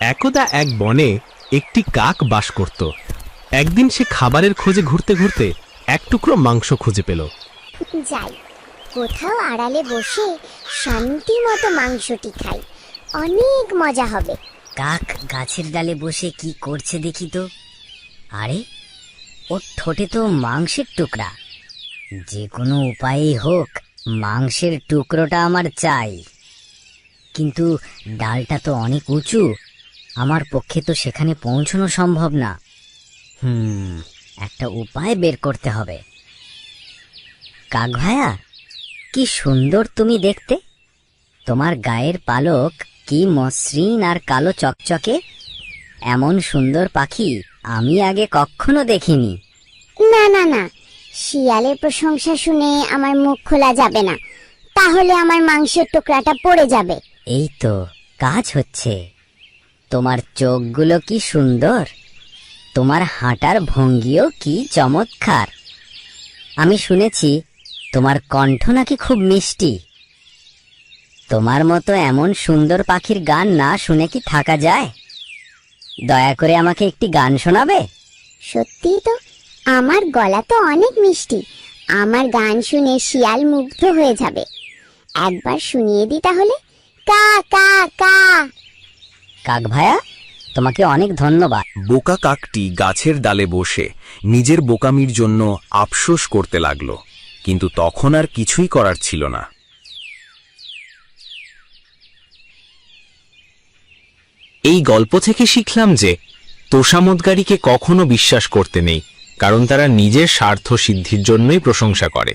একদা এক বনে একটি কাক বাস করত। একদিন সে খাবারের খোঁজে ঘুরতে ঘুরতে এক টুকরো মাংস খুঁজে পেল। যাই কোথাও আড়ালে বসে শান্তি মতো মাংসটি খাই। অনেক মজা হবে। কাক গাছের ডালে বসে কি করছে দেখি তো। আরে ওর ঠোঁটে তো মাংসের টুকরা। যে কোনো উপায়েই হোক মাংসের টুকরোটা আমার চাই। কিন্তু ডালটা তো অনেক উঁচু আমার পক্ষে তো সেখানে পৌঁছানো সম্ভব না। হুম। একটা উপায় বের করতে হবে। কাক ভায়া কি সুন্দর তুমি দেখতে। তোমার গায়ের পালক কি মসৃণ আর কালো চকচকে। এমন সুন্দর পাখি আমি আগে কখনো দেখিনি। না না না। শিয়ালের প্রশংসা শুনে আমার মুখ খোলা যাবে না। তাহলে আমার মাংসের টুকরাটা পড়ে যাবে। এই তো কাজ হচ্ছে। তোমার চোখগুলো কি সুন্দর? তোমার হাঁটার ভঙ্গিও কি চমৎকার? আমি শুনেছি তোমার কণ্ঠ নাকি খুব মিষ্টি। তোমার মতো এমন সুন্দর পাখির গান না শুনে কি থাকা যায়? দয়া করে আমাকে একটি গান শোনাবে? সত্যি তো, আমার গলা তো অনেক মিষ্টি। আমার গান শুনে শিয়াল মুগ্ধ হয়ে যাবে। একবার শুনিয়ে দি তাহলে। কা কা কা। কাক ভায়া, তোমাকে অনেক ধন্যবাদ। বোকা কাকটি গাছের ডালে বসে নিজের বোকামির জন্য আফসোস করতে লাগল, কিন্তু তখন আর কিছুই করার ছিল না। এই গল্প থেকে শিখলাম যে তোষামতগারীকে কখনো বিশ্বাস করতে নেই, কারণ তারা নিজের স্বার্থ সিদ্ধির জন্যই প্রশংসা করে।